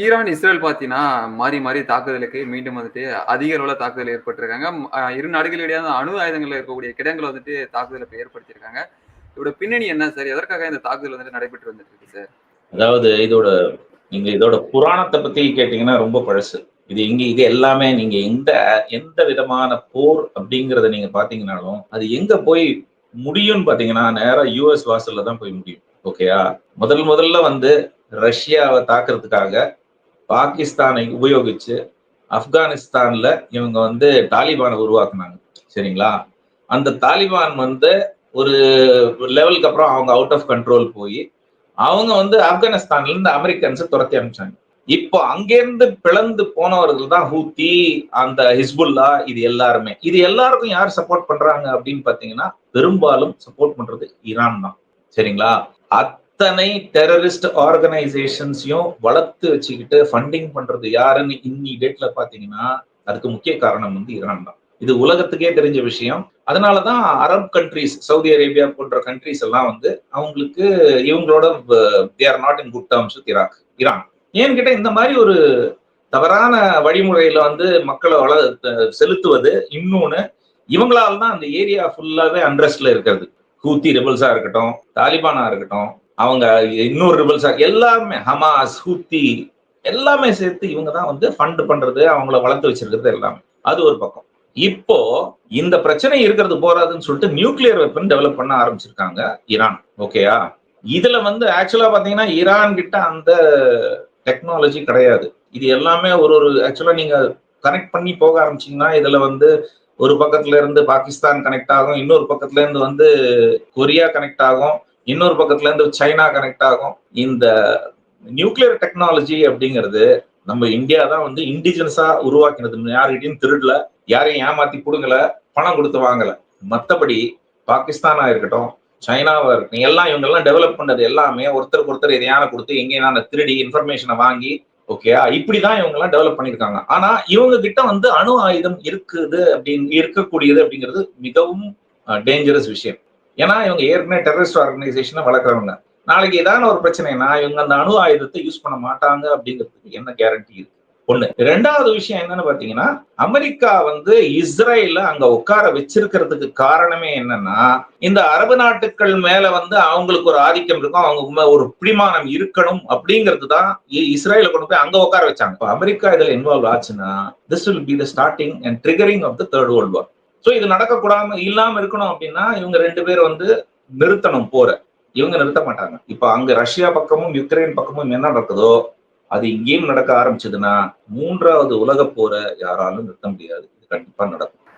Iran, Israel பார்த்தீங்கன்னா, மாறி மாறி தாக்குதலுக்கு மீண்டும் வந்துட்டு அதிக அளவில் தாக்குதல் ஏற்பட்டிருக்காங்க. இரு நாடுகளிடையே அணு ஆயுதங்களில் இருக்கக்கூடிய கிடங்களை வந்துட்டு தாக்குதலை ஏற்படுத்தியிருக்காங்க. இதோட பின்னணி என்ன சார்? எதற்காக இந்த தாக்குதல் வந்துட்டு நடைபெற்று வந்துட்டு இருக்கு சார்? அதாவது இதோட நீங்க இதோட புராணத்தை பத்தி கேட்டீங்கன்னா ரொம்ப பழசு. இது இங்க இது எல்லாமே நீங்க எந்த எந்த விதமான போர் அப்படிங்கிறத நீங்க பார்த்தீங்கனாலும், அது எங்க போய் முடியும்னு பாத்தீங்கன்னா நேரா யூஎஸ் வாசல்ல தான் போய் முடியும். ஓகேயா? முதல் முதல்ல வந்து ரஷ்யாவை தாக்குறதுக்காக பாகிஸ்தானை உபயோகிச்சு ஆப்கானிஸ்தான்ல இவங்க வந்து தாலிபானை உருவாக்குனாங்க. சரிங்களா? அந்த தாலிபான் வந்து ஒரு லெவலுக்கு அப்புறம் அவங்க அவுட் ஆஃப் கண்ட்ரோல் போயி, அவங்க வந்து ஆப்கானிஸ்தான்ல இருந்து அமெரிக்கன்ஸை துரத்தி அனுப்பிச்சாங்க. இப்போ அங்கேருந்து பிளந்து போனவர்கள் தான் ஹூத்தி, அந்த ஹிஸ்புல்லா இது எல்லாருமே. இது எல்லாருக்கும் யார் சப்போர்ட் பண்றாங்க அப்படின்னு பாத்தீங்கன்னா பெரும்பாலும் சப்போர்ட் பண்றது ஈரான் தான். சரிங்களா? அத்தனை டெரரிஸ்ட் ஆர்கனைசேஷன்ஸையும் வளர்த்து வச்சுக்கிட்டு ஃபண்டிங் பண்றது யாருன்னு இன்னி டேட்ல பார்த்தீங்கன்னா, அதுக்கு முக்கிய காரணம் வந்து ஈரான் தான். இது உலகத்துக்கே தெரிஞ்ச விஷயம். அதனால தான் அரப் கண்ட்ரீஸ், சவுதி அரேபியா போன்ற கண்ட்ரீஸ் எல்லாம் வந்து அவங்களுக்கு இவங்களோட they are not in good terms with Iraq Iran. ஏன்னு கிட்ட இந்த மாதிரி ஒரு தவறான வழிமுறையில வந்து மக்களை வள செலுத்துவது இன்னொன்னு, இவங்களால தான் அந்த ஏரியா ஃபுல்லாவே அண்ட்ரஸ்ட்ல இருக்கிறது. ஹூத்தி ரெபல்ஸா இருக்கட்டும், தாலிபானா இருக்கட்டும், அவங்க இன்னொரு ரிபல்ஸ் எல்லாமே ஹமாஸ், ஹூத்தி எல்லாமே சேர்த்து இவங்க தான் வந்து ஃபண்ட் பண்றது, அவங்கள வளர்த்து வச்சிருக்கிறது எல்லாமே. அது ஒரு பக்கம். இப்போ இந்த பிரச்சனை இருக்கிறது போறாதுன்னு சொல்லிட்டு நியூக்ளியர் வெப்பன் டெவலப் பண்ண ஆரம்பிச்சிருக்காங்க ஈரான். ஓகேயா? இதுல வந்து ஆக்சுவலா பார்த்தீங்கன்னா, ஈரான் கிட்ட அந்த டெக்னாலஜி கிடையாது. இது எல்லாமே ஒரு ஒரு ஆக்சுவலா நீங்க கனெக்ட் பண்ணி போக ஆரம்பிச்சீங்கன்னா, இதுல வந்து ஒரு பக்கத்துல இருந்து பாகிஸ்தான் கனெக்ட் ஆகும். இன்னொரு பக்கத்துல இருந்து வந்து கொரியா கனெக்ட் ஆகும். இன்னொரு பக்கத்துல இருந்து சைனா கனெக்ட் ஆகும். இந்த நியூக்ளியர் டெக்னாலஜி அப்படிங்கிறது நம்ம இந்தியா தான் வந்து இண்டிஜினஸா உருவாக்கினது. யார்கிட்டயும் திருடல, யாரையும் ஏமாத்தி கொடுங்கல பணம் கொடுத்து வாங்கல. மத்தபடி பாகிஸ்தானா இருக்கட்டும், சைனாவா இருக்கட்டும், எல்லாம் இவங்க எல்லாம் டெவலப் பண்ணது எல்லாமே ஒருத்தருக்கு ஒருத்தர் எதையான குடுத்து எங்கேயான திருடி இன்ஃபர்மேஷனை வாங்கி ஓகேயா? இப்படிதான் இவங்க எல்லாம் டெவலப் பண்ணியிருக்காங்க. ஆனா இவங்க கிட்ட வந்து அணு ஆயுதம் இருக்குது அப்படின்னு இருக்கக்கூடியது அப்படிங்கிறது மிகவும் டேஞ்சரஸ் விஷயம். ஏன்னா இவங்க ஏற்கனவே டெரரிஸ்ட் ஆர்கனைசேஷனை வளர்க்குறவங்க நாளைக்கு ஏதான ஒரு பிரச்சனைன்னா, இவங்க அந்த அணு ஆயுதத்தை யூஸ் பண்ண மாட்டாங்க அப்படிங்கிறதுக்கு என்ன கேரண்டி இருக்கு? 1. 2வது விஷயம் என்னன்னு பாத்தீங்கன்னா அமெரிக்கா வந்து இஸ்ரேல அங்க உட்கார வச்சிருக்கிறதுக்கு காரணமே என்னன்னா, இந்த அரபு நாட்டுக்கள் மேல வந்து அவங்களுக்கு ஒரு ஆதிக்கம் இருக்கும். அவங்க ஒரு பிடிமானம் இருக்கணும் அப்படிங்கிறது தான் இஸ்ரேல கொண்டு போய் அங்க உட்கார வச்சாங்க. அமெரிக்கா இதுல இன்வால்வ் ஆச்சுன்னா, this will be the starting and triggering of the third world war. So இது நடக்கக்கூடாம இல்லாம இருக்கணும் அப்படின்னா, இவங்க ரெண்டு பேர் வந்து நிறுத்தணும் போற இவங்க நிறுத்த மாட்டாங்க. இப்ப அங்க ரஷ்யா பக்கமும், யுக்ரைன் பக்கமும் என்ன நடக்குதோ, அது இங்கேயும் நடக்க ஆரம்பிச்சதுன்னா, மூன்றாவது உலக போற யாராலும் நிறுத்த முடியாது. இது கண்டிப்பா நடக்கும்.